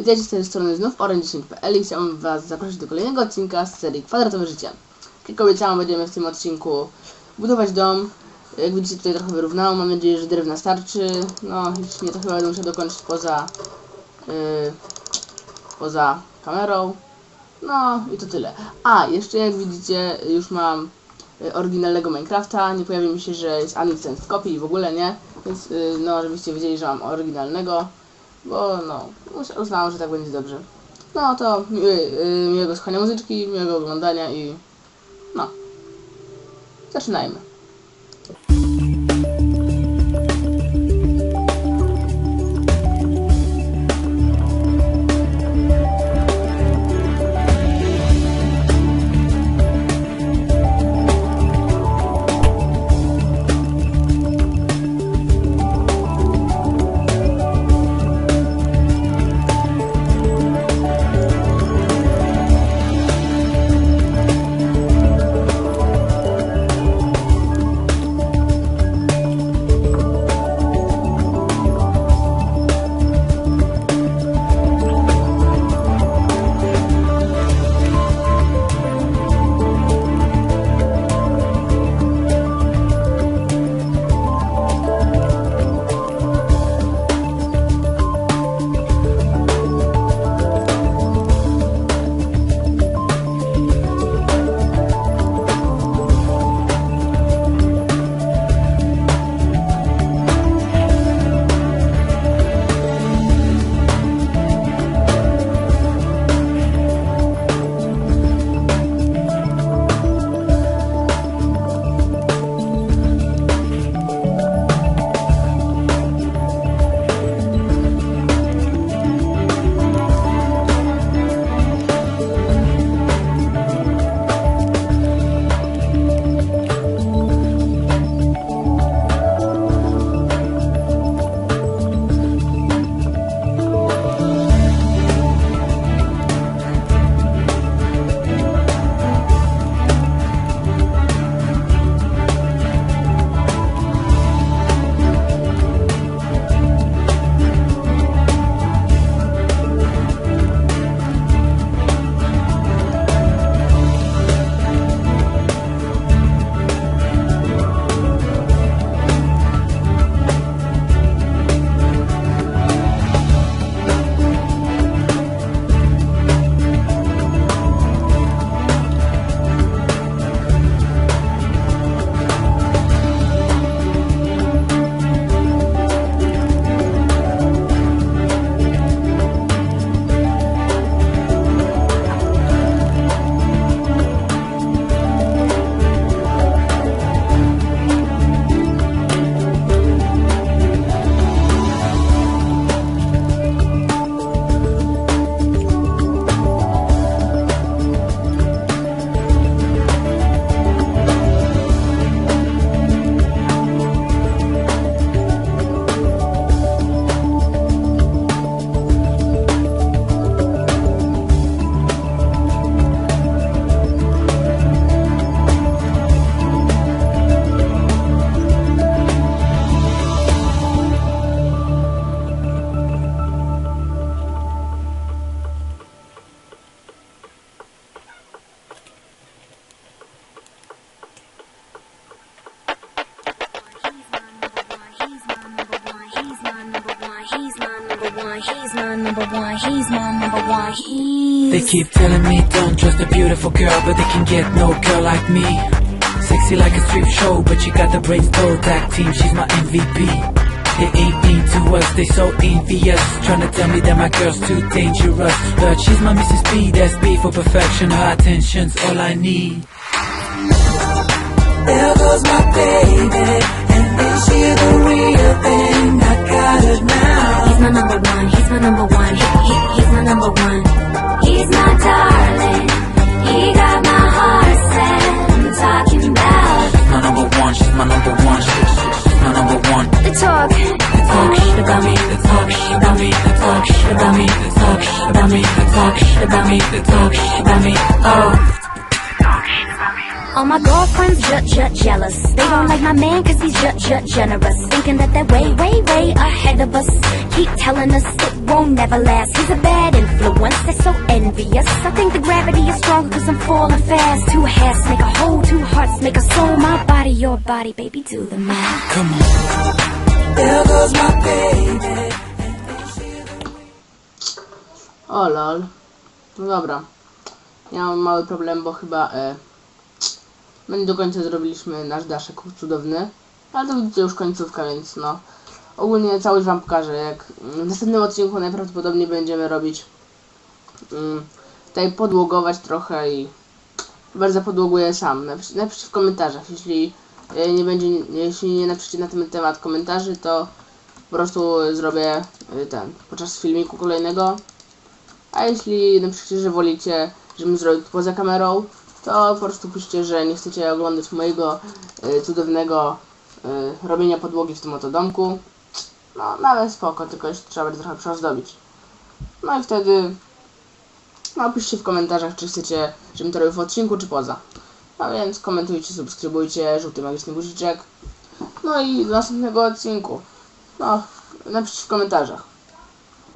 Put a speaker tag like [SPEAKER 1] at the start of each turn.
[SPEAKER 1] Witajcie z tej strony znów orange10.pl i chciałbym Was zaprosić do kolejnego odcinka z serii Kwadratowe Życie. Jak obiecałam, będziemy w tym odcinku budować dom. Jak widzicie tutaj trochę wyrównało, mam nadzieję, że drewna starczy. No, jeśli nie, to chyba będę musiał dokończyć poza, yy, poza kamerą. No i to tyle. A, jeszcze jak widzicie, już mam y, oryginalnego Minecrafta. Nie pojawi mi się, że jest Unicent w kopii i w ogóle nie. Więc y, no, żebyście wiedzieli, że mam oryginalnego. Bo no, uznałam, że tak będzie dobrze. No to miły, y, miłego słuchania muzyczki, miłego oglądania i no. Zaczynajmy.
[SPEAKER 2] My number one. He's my number one. He's
[SPEAKER 3] They keep telling me don't trust a beautiful girl, but they can get no girl like me. Sexy like a strip show, but she got the brains toe tag team. She's my MVP. They ain't mean to us, they so envious. Trying to tell me that my girl's too dangerous, but she's my Mrs. B. That's B for perfection. Her attention's all I need. There goes my baby, and is she the real thing? I got her now.
[SPEAKER 2] He's my number one. He's my number one. He, he, he's my number one. He's my darling. He got my heart set. I'm talking about
[SPEAKER 3] my number one, she's my number one, she's, she's my number one.
[SPEAKER 2] the talk.
[SPEAKER 3] They talk shit about me, they talk shit about me, they talk shit about me, they talk shit about me, they talk shit about me, they talk shit about me, oh.
[SPEAKER 2] All my girlfriends ju- ju- jealous. They don't like my man cause he's ju- ju- generous. Thinking that they're way, way, way ahead of us. Keep telling us it won't never last. He's a bad influence, they're so envious. I think the gravity is stronger cause I'm falling fast. Two halves make a whole, two hearts make a soul. My body, your body, baby, do the math.
[SPEAKER 3] Come on. There goes my baby.
[SPEAKER 1] O lol. No dobra. Ja mam mały problem, bo chyba e, my nie do końca zrobiliśmy nasz daszek cudowny. Ale to widzicie już końcówka, więc no. Ogólnie całość wam pokażę, jak w następnym odcinku najprawdopodobniej będziemy robić mm, tutaj podłogować trochę i chyba zapodłoguję sam. Napisz, napiszcie w komentarzach, jeśli e, nie będzie, jeśli nie napiszecie na ten temat komentarzy, to po prostu zrobię e, ten, podczas filmiku kolejnego a jeśli napiszecie, że wolicie, żebym zrobił poza kamerą, to po prostu piszcie, że nie chcecie oglądać mojego y, cudownego y, robienia podłogi w tym oto domku. No, nawet spoko, tylko jeszcze trzeba będzie trochę przyozdobić. No i wtedy no, piszcie w komentarzach, czy chcecie, żebym to robił w odcinku, czy poza. No więc komentujcie, subskrybujcie, żółty magiczny guziczek. No i do następnego odcinku. No, napiszcie w komentarzach.